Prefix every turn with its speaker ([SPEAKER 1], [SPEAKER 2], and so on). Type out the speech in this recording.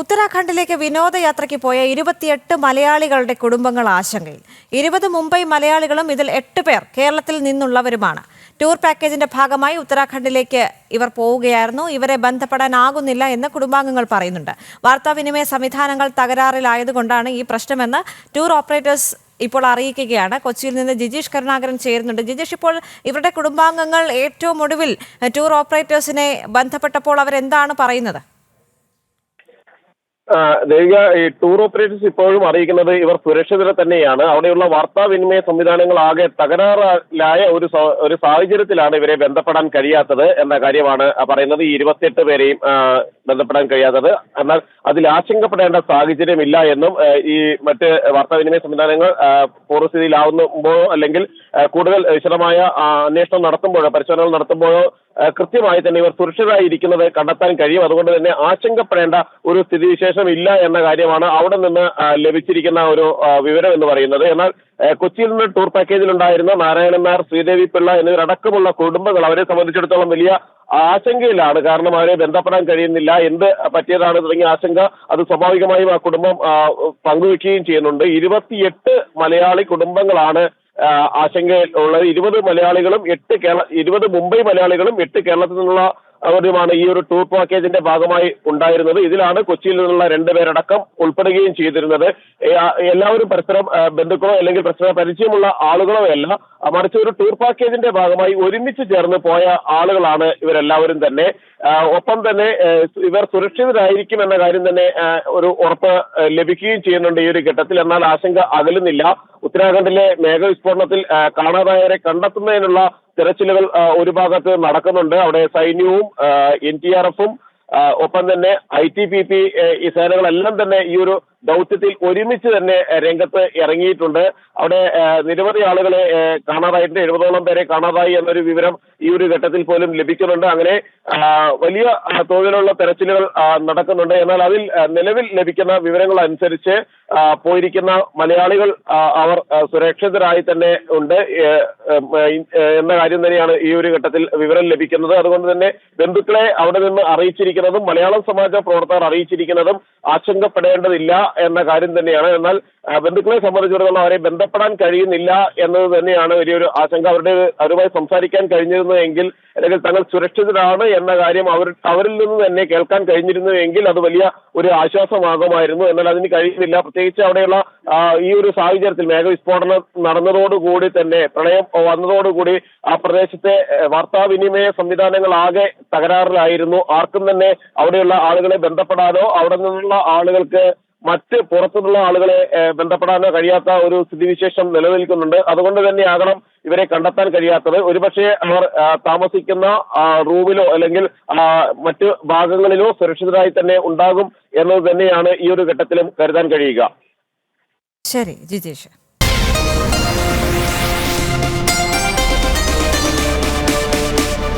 [SPEAKER 1] ഉത്തരാഖണ്ഡിലേക്ക് വിനോദയാത്രയ്ക്ക് പോയ ഇരുപത്തിയെട്ട് മലയാളികളുടെ കുടുംബങ്ങൾ ആശങ്കയിൽ. ഇരുപത് മുംബൈ മലയാളികളും ഇതിൽ എട്ട് പേർ കേരളത്തിൽ നിന്നുള്ളവരുമാണ്. ടൂർ പാക്കേജിന്റെ ഭാഗമായി ഉത്തരാഖണ്ഡിലേക്ക് ഇവർ പോവുകയായിരുന്നു. ഇവരെ ബന്ധപ്പെടാനാകുന്നില്ല എന്ന് കുടുംബാംഗങ്ങൾ പറയുന്നുണ്ട്. വാർത്താവിനിമയ സംവിധാനങ്ങൾ തകരാറിലായതുകൊണ്ടാണ് ഈ പ്രശ്നമെന്ന് ടൂർ ഓപ്പറേറ്റേഴ്സ് ഇപ്പോൾ അറിയിക്കുകയാണ്. കൊച്ചിയിൽ നിന്ന് ജിജീഷ് കരുണാകരൻ ചേരുന്നുണ്ട്. ജിജീഷ് ഇപ്പോൾ ഇവരുടെ കുടുംബാംഗങ്ങൾ ഏറ്റവും ഒടുവിൽ ടൂർ ഓപ്പറേറ്റേഴ്സിനെ ബന്ധപ്പെട്ടപ്പോൾ അവരെന്താണ് പറയുന്നത്?
[SPEAKER 2] ദേവിക ഈ ടൂർ ഓപ്പറേറ്റേഴ്സ് ഇപ്പോഴും അറിയിക്കുന്നത് ഇവർ സുരക്ഷിതരെ തന്നെയാണ്. അവിടെയുള്ള വാർത്താവിനിമയ സംവിധാനങ്ങൾ ആകെ തകരാറിലായ ഒരു ഒരു സാഹചര്യത്തിലാണ് ഇവരെ ബന്ധപ്പെടാൻ കഴിയാത്തത് എന്ന കാര്യമാണ് പറയുന്നത്. ഈ ഇരുപത്തിയെട്ട് പേരെയും ബന്ധപ്പെടാൻ കഴിയാത്തത്. എന്നാൽ അതിൽ ആശങ്കപ്പെടേണ്ട സാഹചര്യമില്ല എന്നും ഈ മറ്റ് വാർത്താവിനിമയ സംവിധാനങ്ങൾ ആ, പൂർവസ്ഥിതിയിലാവുമ്പോഴോ അല്ലെങ്കിൽ കൂടുതൽ വിശദമായ അന്വേഷണം നടത്തുമ്പോഴോ പരിശോധനകൾ നടത്തുമ്പോഴോ കൃത്യമായി തന്നെ ഇവർ സുരക്ഷിതരായിരിക്കുന്നത് കണ്ടെത്താൻ കഴിയും. അതുകൊണ്ട് തന്നെ ആശങ്കപ്പെടേണ്ട ഒരു സ്ഥിതിവിശേഷം ഇല്ല എന്ന കാര്യമാണ് അവിടെ നിന്ന് ലഭിച്ചിരിക്കുന്ന ഒരു വിവരം എന്ന് പറയുന്നത്. എന്നാൽ കൊച്ചിയിൽ നിന്ന് ടൂർ പാക്കേജിലുണ്ടായിരുന്ന നാരായണൻ നായർ ശ്രീദേവി പിള്ള എന്നിവരടക്കമുള്ള കുടുംബങ്ങൾ അവരെ സംബന്ധിച്ചിടത്തോളം വലിയ ആശങ്കയിലാണ്. കാരണം അവരെ ബന്ധപ്പെടാൻ കഴിയുന്നില്ല. എന്ത് പറ്റിയതാണ് തുടങ്ങിയ ആശങ്ക അത് സ്വാഭാവികമായും ആ കുടുംബം പങ്കുവയ്ക്കുകയും ചെയ്യുന്നുണ്ട്. ഇരുപത്തിയെട്ട് മലയാളി കുടുംബങ്ങളാണ് ആ, ആശങ്കയിൽ ഉള്ളത് ഇരുപത് മലയാളികളും എട്ട് കേരള ഇരുപത് മുംബൈ മലയാളികളും എട്ട് കേരളത്തിൽ നിന്നുള്ള അവരുമാണ് ഈ ഒരു ടൂർ പാക്കേജിന്റെ ഭാഗമായി ഉണ്ടായിരുന്നത്. ഇതിലാണ് കൊച്ചിയിൽ നിന്നുള്ള രണ്ടുപേരടക്കം ഉൾപ്പെടുകയും ചെയ്തിരുന്നത്. എല്ലാവരും പരസ്പരം ബന്ധുക്കളോ അല്ലെങ്കിൽ പരസ്പര പരിചയമുള്ള ആളുകളോ അല്ല. മറിച്ച് ഒരു ടൂർ പാക്കേജിന്റെ ഭാഗമായി ഒരുമിച്ച് ചേർന്ന് പോയ ആളുകളാണ് ഇവരെല്ലാവരും തന്നെ. ഒപ്പം തന്നെ ഇവർ സുരക്ഷിതരായിരിക്കും എന്ന കാര്യം തന്നെ ഒരു ഉറപ്പ് ലഭിക്കുകയും ചെയ്യുന്നുണ്ട് ഈ ഒരു ഘട്ടത്തിൽ. എന്നാൽ ആശങ്ക അകലുന്നില്ല. ഉത്തരാഖണ്ഡിലെ മേഘവിസ്ഫോടനത്തിൽ കാണാതായവരെ കണ്ടെത്തുന്നതിനുള്ള തിരച്ചിലുകൾ ഒരു ഭാഗത്ത് നടക്കുന്നുണ്ട്. അവിടെ സൈന്യവും എൻ ടി ആർ എഫും ഒപ്പം തന്നെ ഐ ടി പി പി ഈ സേനകളെല്ലാം തന്നെ ഈ ഒരു ദൗത്യത്തിൽ ഒരുമിച്ച് തന്നെ രംഗത്ത് ഇറങ്ങിയിട്ടുണ്ട്. അവിടെ നിരവധി ആളുകളെ കാണാതായിട്ടുണ്ട്. എഴുപതോളം പേരെ കാണാതായി എന്നൊരു വിവരം ഈ ഒരു ഘട്ടത്തിൽ പോലും ലഭിക്കുന്നുണ്ട്. അങ്ങനെ വലിയ തോതിലുള്ള തെരച്ചിലുകൾ നടക്കുന്നുണ്ട്. എന്നാൽ അതിൽ നിലവിൽ ലഭിക്കുന്ന വിവരങ്ങൾ അനുസരിച്ച് പോയിരിക്കുന്ന മലയാളികൾ അവർ സുരക്ഷിതരായി തന്നെ ഉണ്ട്. എന്ന കാര്യം തന്നെയാണ് ഈ ഒരു ഘട്ടത്തിൽ വിവരം ലഭിക്കുന്നത്. അതുകൊണ്ട് തന്നെ ബന്ധുക്കളെ അവിടെ നിന്ന് അറിയിച്ചിരിക്കുന്നതും മലയാളം സമാജ പ്രവർത്തകർ അറിയിച്ചിരിക്കുന്നതും ആശങ്കപ്പെടേണ്ടതില്ല. എന്ന കാര്യം തന്നെയാണ്. എന്നാൽ ബന്ധുക്കളെ സംബന്ധിച്ചിടത്തോളം അവരെ ബന്ധപ്പെടാൻ കഴിയുന്നില്ല എന്നത് തന്നെയാണ് വലിയൊരു ആശങ്ക. അവരുടെ അവരുമായി സംസാരിക്കാൻ കഴിഞ്ഞിരുന്നു എങ്കിൽ അല്ലെങ്കിൽ തങ്ങൾ സുരക്ഷിതരാണ് എന്ന കാര്യം അവർ അവരിൽ നിന്ന് തന്നെ കേൾക്കാൻ കഴിഞ്ഞിരുന്നു എങ്കിൽ അത് വലിയ ഒരു ആശ്വാസമാകുമായിരുന്നു. എന്നാൽ അതിന് കഴിയുന്നില്ല. പ്രത്യേകിച്ച് അവിടെയുള്ള ഈ ഒരു സാഹചര്യത്തിൽ മേഘവിസ്ഫോടനം നടന്നതോടുകൂടി തന്നെ പ്രളയം വന്നതോടുകൂടി ആ പ്രദേശത്തെ വാർത്താവിനിമയ സംവിധാനങ്ങൾ ആകെ തകരാറിലായിരുന്നു. ആർക്കും തന്നെ അവിടെയുള്ള ആളുകളെ ബന്ധപ്പെടാനോ അവിടെ നിന്നുള്ള ആളുകൾക്ക് മറ്റ് പുറത്തുനിന്നുള്ള ആളുകളെ ബന്ധപ്പെടാനോ കഴിയാത്ത ഒരു സ്ഥിതിവിശേഷം നിലനിൽക്കുന്നുണ്ട്. അതുകൊണ്ട് തന്നെയാകണം ഇവരെ കണ്ടെത്താൻ കഴിയാത്തത്. ഒരുപക്ഷെ അവർ താമസിക്കുന്ന റൂമിലോ അല്ലെങ്കിൽ മറ്റ് ഭാഗങ്ങളിലോ സുരക്ഷിതരായി തന്നെ ഉണ്ടാകും എന്നത് തന്നെയാണ് ഈ ഒരു ഘട്ടത്തിലും കരുതാൻ കഴിയുക.
[SPEAKER 1] ശരി ജിജീഷ്.